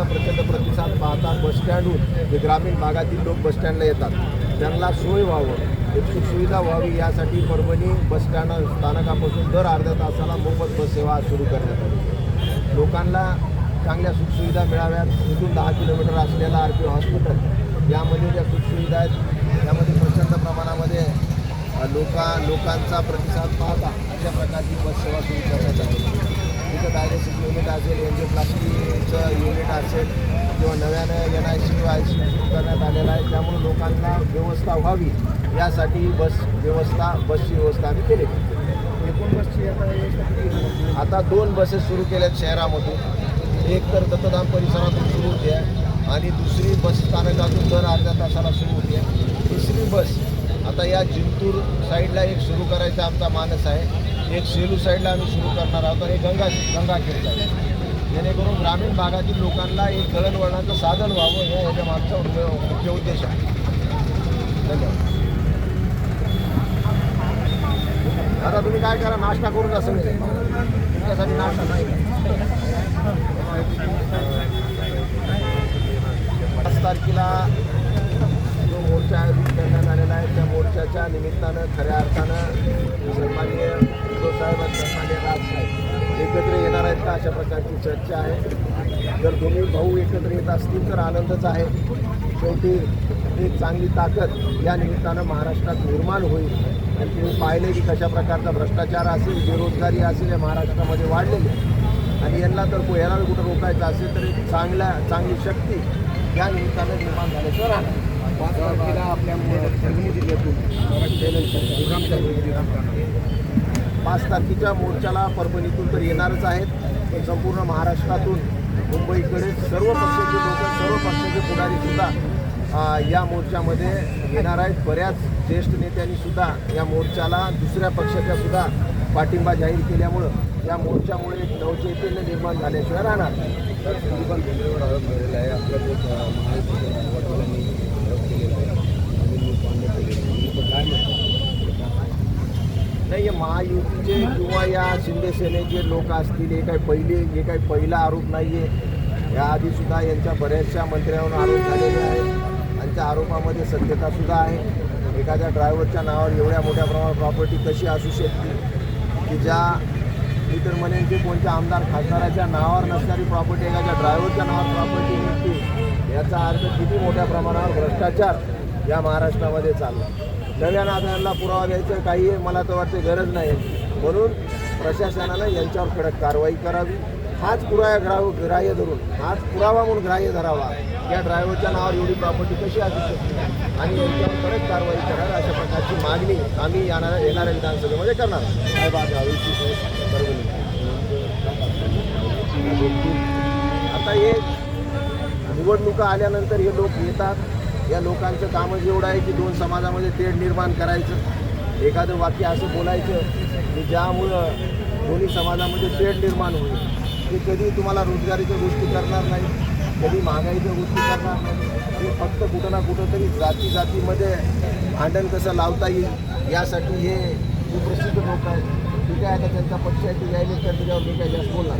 लोकांचा प्रचंड प्रतिसाद पाहता बसस्टँडहून जे ग्रामीण भागातील लोक बसस्टँडला येतात. त्यांना सोय व्हावं. एक सुखसुविधा व्हावी यासाठी परभणी बसस्टँड स्थानकापासून दर अर्ध्या तासाला मोफत बससेवा सुरू करण्यात आली. लोकांना चांगल्या सुखसुविधा मिळाव्यात. इथून दहा किलोमीटर असलेला आर पी हॉस्पिटल यामध्ये ज्या सुखसुविधा आहेत त्यामध्ये प्रचंड प्रमाणामध्ये लोका लोकांचा प्रतिसाद पाहता अशा प्रकारची बससेवा सुरू करण्यात आली. तिथं डायलिसिस युनिट असेल एन्जिओप्लास्टीचं युनिट असेल किंवा नव्यानं N I C I C करण्यात आलेला आहे. त्यामुळे लोकांना व्यवस्था व्हावी. यासाठी बस व्यवस्था बसची व्यवस्था आम्ही केली एकूण बसची आता? आता दोन बसेस सुरू केल्यात शहरामधून. एक तर दत्तधाम परिसरातून सुरू होते आणि दुसरी बस स्थानकातून दर अर्ध्या तासाला सुरू होते. तिसरी बस आता या जिंतूर साईडला एक सुरू करायचा आमचा मानस आहे. एक सेलू साईडला आम्ही सुरू करणार आहोत आणि गंगा गंगाखेडला आहे. जेणेकरून ग्रामीण भागातील लोकांना एक दळणवळणाचं साधन व्हावं हे याच्या मागचा मुख्य उद्देश आहे. धन्यवाद. आता तुम्ही काय करा? नाश्ता करून असं नाही तुमच्यासाठी नाश्ता नाही. पाच तारखेला जो मोर्चा आयोजित करण्यात आलेला आहे त्या मोर्चाच्या निमित्तानं खऱ्या अर्थानं सन्मान्य उद्धवसाहेब आणि राजसाहेब एकत्र येणार आहेत का अशा प्रकारची चर्चा आहे. जर दोन्ही भाऊ एकत्र येत असतील तर आनंदच आहे. शेवटी एक चांगली ताकद या निमित्तानं महाराष्ट्रात निर्माण होईल. आणि तुम्ही पाहिले की कशा प्रकारचा भ्रष्टाचार असेल बेरोजगारी असेल या महाराष्ट्रामध्ये वाढलेली आणि यांना तर को- याला कुठं रोखायचं असेल तर एक चांगल्या चांगली शक्ती या निमित्तानं निर्माण झाल्याशिवाय राहणार पाच तारखेला आपल्या परभणी जिल्ह्यातून पाच तारखेच्या मोर्चाला परभणीतून तर येणारच आहेत. पण संपूर्ण महाराष्ट्रातून मुंबईकडे सर्व पक्षाचे लोक सर्व पक्षाचे पुढारी सुद्धा या मोर्चामध्ये येणार आहेत. बऱ्याच ज्येष्ठ नेत्यांनी सुद्धा या मोर्चाला दुसऱ्या पक्षाच्या सुद्धा पाठिंबा जाहीर केल्यामुळं या मोर्चामुळे एक नवचैतन्य निर्माण झाल्याशिवाय राहणार तर आरोप झालेला आहे. आपला जो आहे आहे काय म्हणतात नाही महायुतीचे किंवा या शिंदे सेनेचे लोक असतील हे काही पहिले हे काही पहिला आरोप नाही आहे याआधी सुद्धा यांच्या बऱ्याचशा मंत्र्यांवर आरोप झालेले आहेत. त्यांच्या आरोपामध्ये सत्यता सुद्धा आहे. एखाद्या ड्रायव्हरच्या नावावर एवढ्या मोठ्या प्रमाणात प्रॉपर्टी कशी असू शकते? की ज्या मी तर म्हणेन की कोणत्या आमदार खासदाराच्या नावावर नसणारी प्रॉपर्टी एखाद्या ड्रायव्हरच्या नावावर प्रॉपर्टी मिळते याचा अर्थ किती मोठ्या प्रमाणावर भ्रष्टाचार या महाराष्ट्रामध्ये चालला. नव्या नात्यांना पुरावा द्यायचं काही मला तर वाटते गरज नाही. म्हणून प्रशासनानं यांच्यावर कडक कारवाई करावी. हाच पुराया ग्राह ग्राह्य धरून हाच पुरावा म्हणून ग्राह्य धरावा. या ड्रायव्हरच्या नावावर एवढी प्रॉपर्टी कशी असू शकते आणि यांच्यावर कडक कारवाई करावी अशा प्रकारची मागणी आम्ही येणाऱ्या येणाऱ्या विधानसभेमध्ये करणार. आहोत. साहेब आज आता हे निवडणुका आल्यानंतर हे लोक येतात. या लोकांचं कामच एवढं आहे की दोन समाजामध्ये तेढ निर्माण करायचं. एखादं वाक्य असं बोलायचं की ज्यामुळं दोन्ही समाजामध्ये तेढ निर्माण होईल. की कधी तुम्हाला रोजगारीच्या गोष्टी करणार नाही कधी महागाईच्या गोष्टी करणार नाही. ते फक्त कुठं ना कुठं तरी जाती जातीमध्ये भांडण कसं लावता येईल यासाठी हे सुप्रसिद्ध लोक आहेत. ठीक आहे आता त्यांचा पक्ष आहे ते यायला तर त्याच्यावर मी काही जास्त बोलणार